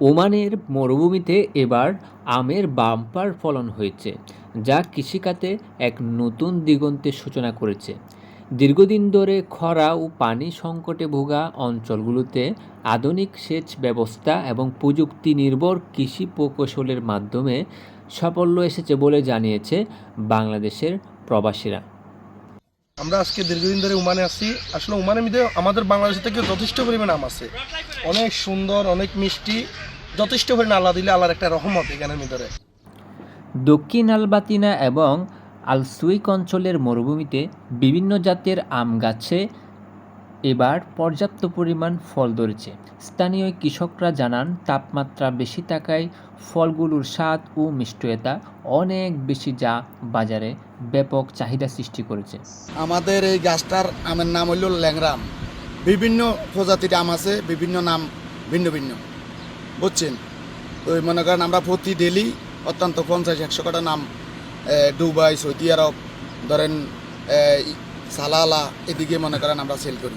ওমানের মরুভূমিতে এবার আমের বাম্পার ফলন হয়েছে, যা কৃষিখাতে এক নতুন দিগন্তের সূচনা করেছে। দীর্ঘদিন ধরে খরা ও পানি সংকটে ভোগা অঞ্চলগুলোতে আধুনিক সেচ ব্যবস্থা এবং প্রযুক্তি নির্ভর কৃষি প্রকৌশলের মাধ্যমে সাফল্য এসেছে বলে জানিয়েছে বাংলাদেশের প্রবাসীরা। আমরা আজকে দীর্ঘদিন ধরে উমানে আছি। আসলে উমানের মধ্যে আমাদের বাংলাদেশ থেকে যথেষ্ট পরিমাণ আম আছে। অনেক সুন্দর, অনেক মিষ্টি, যথেষ্ট পরিমাণ আল্লাহ দিলে আল্লাহর একটা রহমত এখানের ভিতরে। দক্ষিণ আলবাতিনা এবং আলসুইক অঞ্চলের মরুভূমিতে বিভিন্ন জাতের আম গাছে এবার পর্যাপ্ত পরিমাণ ফল ধরেছে। স্থানীয় কৃষকরা জানান, তাপমাত্রা বেশি থাকায় ফলগুলোর স্বাদ ও মিষ্টতা অনেক বেশি যা বাজারে ব্যাপক চাহিদা সৃষ্টি করেছে। আমাদের এই গাছটার আমের নাম হইল ল্যাংরা আম। বিভিন্ন প্রজাতির আম আছে, বিভিন্ন নাম ভিন্ন ভিন্ন। বুঝছেন? তো মনে করেন আমরা প্রতি ডেলি অত্যন্ত পঞ্চাশ, একশো কটা নাম দুবাই, সৌদি আরব, ধরেন সালালা এদিকে মনে করেন আমরা সেল করি।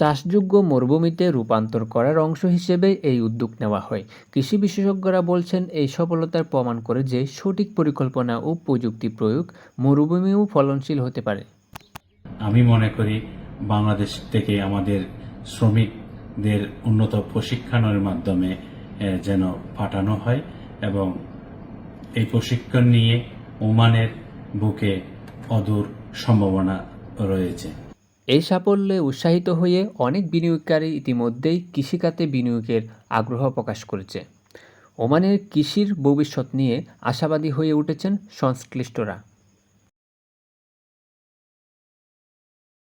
চাষযোগ্য মরুভূমিতে রূপান্তর করার অংশ হিসেবে এই উদ্যোগ নেওয়া হয়। কৃষি বিশেষজ্ঞরা বলছেন এই সফলতার প্রমাণ করে যে সঠিক পরিকল্পনা ও প্রযুক্তি প্রয়োগ মরুভূমিও ফলনশীল হতে পারে। আমি মনে করি বাংলাদেশ থেকে আমাদের শ্রমিকদের উন্নত প্রশিক্ষণের মাধ্যমে যেন পাঠানো হয় এবং এই প্রশিক্ষণ নিয়ে ওমানের বুকে অদূর সম্ভাবনা রয়েছে। এই সাফল্যে উৎসাহিত হয়ে অনেক বিনিয়োগকারী ইতিমধ্যেই কৃষিখাতে বিনিয়োগের আগ্রহ প্রকাশ করেছে। ওমানের কৃষির ভবিষ্যৎ নিয়ে আশাবাদী হয়ে উঠেছেন সংশ্লিষ্টরা।